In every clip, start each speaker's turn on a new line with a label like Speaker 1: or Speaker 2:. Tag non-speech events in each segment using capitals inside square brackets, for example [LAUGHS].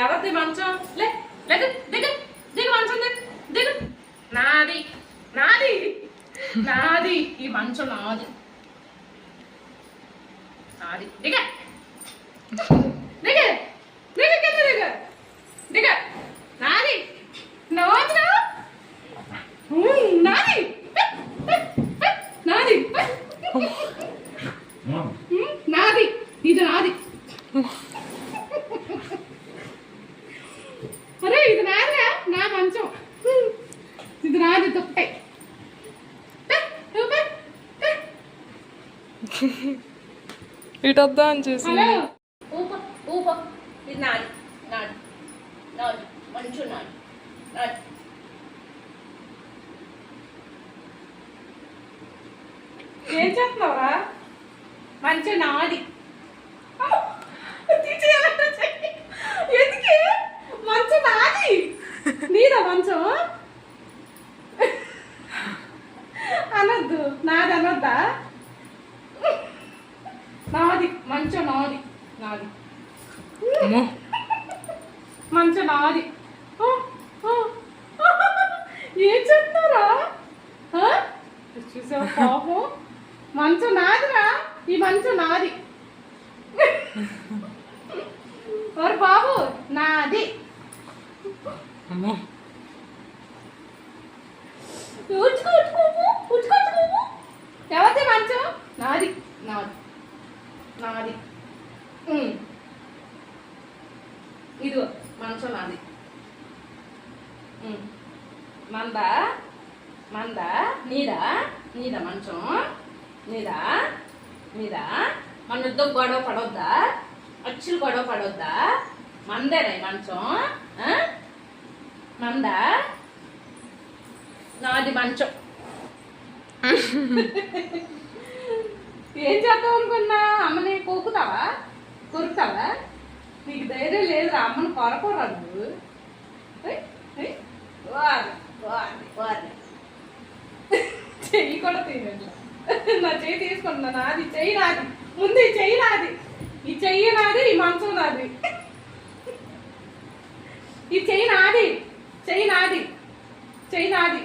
Speaker 1: ఎవరిది మంచం? లే లేదు దిగు దిగు మంచం దిగు దిగు. నాది నాది నాది ఈ మంచం నాది. నాది. దిగ దిగ దిగ కింద దిగ దిగ నాది నాదిరా ఉమ్, నాది నాది ఉమ్, నాది ఇది నాది అరే ఇది నాదిరా నా మంచం. ఇది
Speaker 2: వద్దా అని చూసి.
Speaker 1: హలో. ఊప ఊప. ఇది నాది నాది నాది. మంచు నాది నాది. ఏం చేస్తున్నావురా? మంచి నాది అమ్మో, తీసేయాలంట చెయ్యి. ఎందుకే మంచం నాది నీదా మంచం అనొద్దు నాది అనొద్దా నాది మంచం నాది. నాది. మంచం నాది. ఏం చెప్తారా చూసావు పాపం? మంచం నాదిరా? ఈ మంచం నాది. ఓరి బాబు నాది.
Speaker 2: అమ్మో
Speaker 1: ఉచ్చుకో ఉచ్చుకోపు ఉచ్చుకో ఉచ్చుకోపు ఎవరిది మంచం నాది నాది నాది ఉమ్. ఇదిగో మంచం నాది. మందా? మందా? నీదా? నీదా మంచం? నీదా? నీదా? మన ఇద్దరు గొడవ పడొద్దా? అచ్చులు గొడవ పడొద్దా? మందేనా మంచం? మందా? నాది మంచం. [LAUGHS] ఏం చేద్దాం అనుకున్నా? అమ్మని కోకుతావా? కొరుకుతావా నీకు ధైర్యం లేదు అమ్మని కొరకోరా నువ్వు. చెయ్యి కూడా తీయట్లా నా చెయ్యి తీసుకుంటున్నా నాది చెయ్యి నాది. ముందు ఈ చెయ్యి నాది. ఈ చెయ్యి నాది ఈ మంచం నాది. ఈ చెయ్యి నాది చెయ్యి నాది చెయ్యి నాది.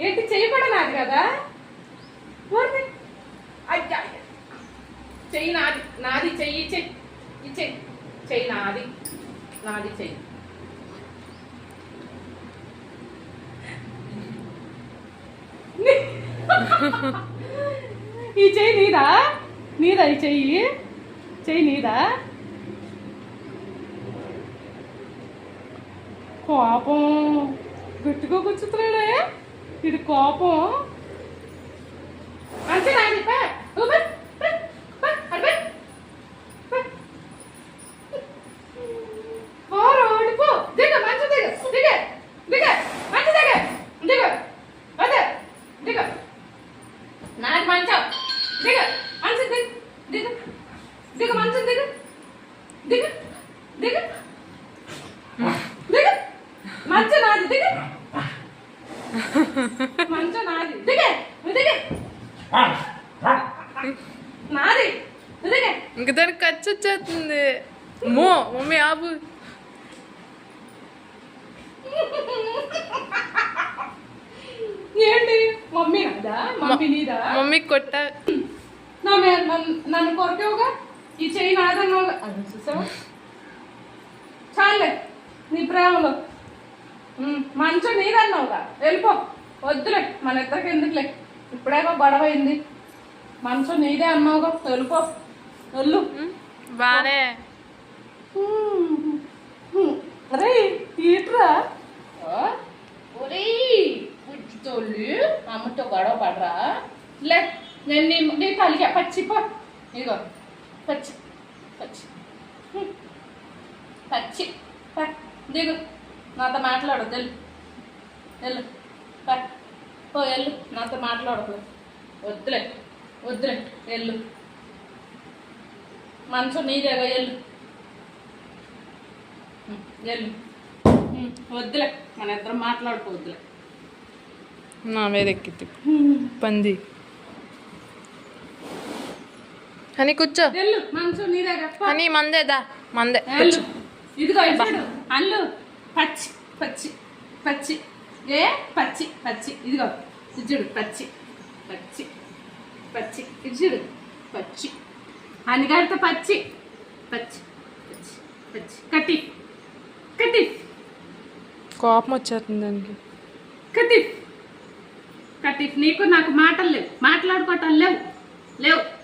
Speaker 1: ఏంటి చెయ్యి కూడా నాది కదా? అయ్యా చెయ్యి నాది నాది చెయ్యి చెయ్యి. ఈ చెయ్యి చెయ్యి నాది నాది చెయ్యి ఈ చెయ్యి నీదా నీదా ఈ చెయ్యి చెయ్యి నీదా కోపం గట్టిగా కూర్చుతున్నాడే ఇది కోపం అంతే నాది ఊపే పే పే అరే పే పోరు ఓడిపో దిగ మంచి దిగ దిగ దిగ మంచి దిగ దిగ అదే దిగ నాది మంచం దిగ మంచి దిగ దిగ దిగ మంచి దిగ దిగ దిగ దిగ మంచ నాది దిగ మంచ నాది దిగ దిగ నాది దిగ
Speaker 2: ఇంక దానికి ఖర్చు వచ్చేస్తుంది. అమ్మో మమ్మీ ఆపు.
Speaker 1: ఏంటి? మమ్మీ నాదా? మమ్మీ నీదా?
Speaker 2: మమ్మీ కొట్ట
Speaker 1: నా మే- నన్ను కొరకేవుగా? ఈ చెయ్యి నాదన్నావుగా అది చూసావా? చాలే నీ ప్రేమలో. మంచం నీదన్నావుగా. వెళ్ళిపో. వద్దులే మన ఇద్దరికి ఎందుకులే? ఇప్పుడేగా గొడవ అయింది మంచం నీదే అన్నావుగా. వెళ్ళిపో. వెళ్ళు.
Speaker 2: బానే.
Speaker 1: అరే ఈట్రా అమ్మతో గొడవ పడరా? లే నేను నీ నీ తలిగా పచ్చిపో. ఇదిగో. పచ్చి పచ్చి. పచ్చి. ప. దిగు. నాతో మాట్లాడదు వెళ్ళు వెళ్ళు ప. పో వెళ్ళు నాతో మాట్లాడదు వద్దులే. వద్దులే. వెళ్ళు మంచం నీదేగా వెళ్ళు వెళ్ళు వద్దులే. మన ఇద్దరం మాట్లాడుకోవద్దులే
Speaker 2: నా మీద ఎక్కిద్ది పంది. అని కూర్చో. అని మందేదా మందే
Speaker 1: ఇదిగో అల్లు పచ్చి పచ్చి పచ్చి. ఏ? పచ్చి పచ్చి. ఇదిగో ఇచ్చుడు పచ్చి పచ్చి పచ్చి. ఇచ్చుడు పచ్చి. అన్నగారితో పచ్చి. పచ్చి పచ్చి పచ్చి. కట్టి. కట్టి.
Speaker 2: కోపం వచ్చేస్తుంది దానికి.
Speaker 1: కటిఫ్ కటిఫ్ నీకు నాకు మాటలు లేవు. మాట్లాడుకోవటం లేవు. లేవు.